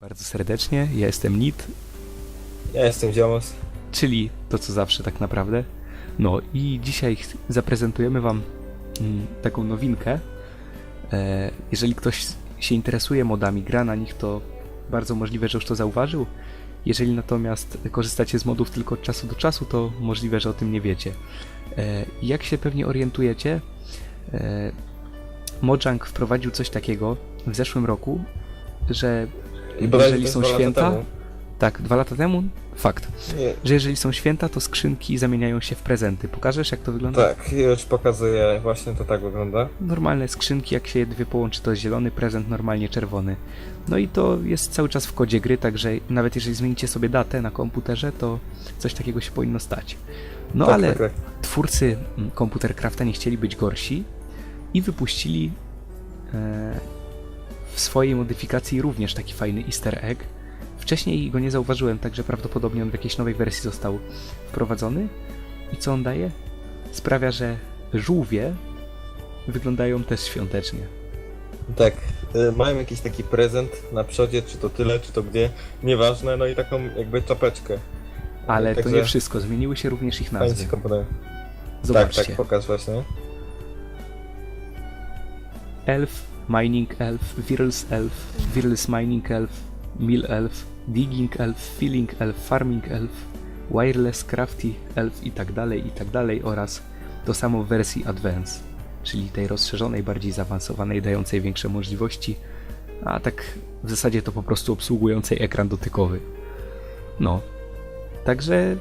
Bardzo serdecznie, ja jestem Nit, Ja jestem Ziomos. czyli to co zawsze tak naprawdę. No i dzisiaj zaprezentujemy Wam mm, taką nowinkę. E, jeżeli ktoś się interesuje modami, gra na nich, to bardzo możliwe, że już to zauważył. Jeżeli natomiast korzystacie z modów tylko od czasu do czasu, to możliwe, że o tym nie wiecie. E, jak się pewnie orientujecie, e, Mojang wprowadził coś takiego w zeszłym roku, że I bodajże jeżeli są święta, tak, dwa lata temu, fakt, Nie, że jeżeli są święta, to skrzynki zamieniają się w prezenty. Pokażesz, jak to wygląda? tak, już pokazuję, właśnie to tak wygląda. Normalne skrzynki, jak się je dwie połączy, to zielony prezent, normalnie czerwony. No i to jest cały czas w kodzie gry, także nawet jeżeli zmienicie sobie datę na komputerze, to coś takiego się powinno stać. No tak, ale tak, tak. twórcy mm, Computercrafta nie chcieli być gorsi i wypuścili e, w swojej modyfikacji również taki fajny easter egg. Wcześniej go nie zauważyłem, także prawdopodobnie on w jakiejś nowej wersji został wprowadzony. I co on daje? Sprawia, że żółwie wyglądają też świątecznie. Tak, y, mają jakiś taki prezent na przodzie, czy to tyle, czy to gdzie, nieważne, no i taką jakby czapeczkę. Ale to Także nie wszystko, zmieniły się również ich nazwy. Zobaczcie. Tak, tak, pokaż właśnie. Elf, Mining Elf, Virls Elf, Virls Mining Elf, Mill Elf, Digging Elf, Filling Elf, Farming Elf, Wireless Crafty Elf i tak dalej, i tak dalej oraz to samo w wersji Advance, czyli tej rozszerzonej, bardziej zaawansowanej, dającej większe możliwości, a tak w zasadzie to po prostu obsługującej ekran dotykowy. No. Także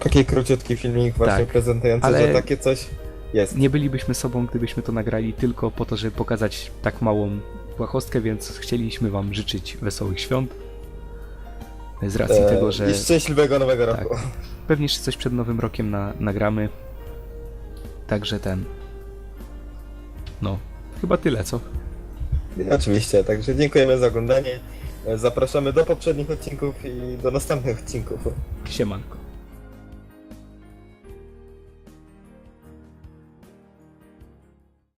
Taki króciutki filmik właśnie Tak, prezentujący, ale- że takie coś jest. nie bylibyśmy sobą, gdybyśmy to nagrali tylko po to, żeby pokazać tak małą błahostkę, więc chcieliśmy Wam życzyć wesołych świąt. Z racji E, tego, że I szczęśliwego nowego Tak. roku. pewnie jeszcze coś przed Nowym Rokiem na, nagramy. Także ten. No, chyba tyle, co? Oczywiście, także dziękujemy za oglądanie. Zapraszamy do poprzednich odcinków i do następnych odcinków. Siemanko.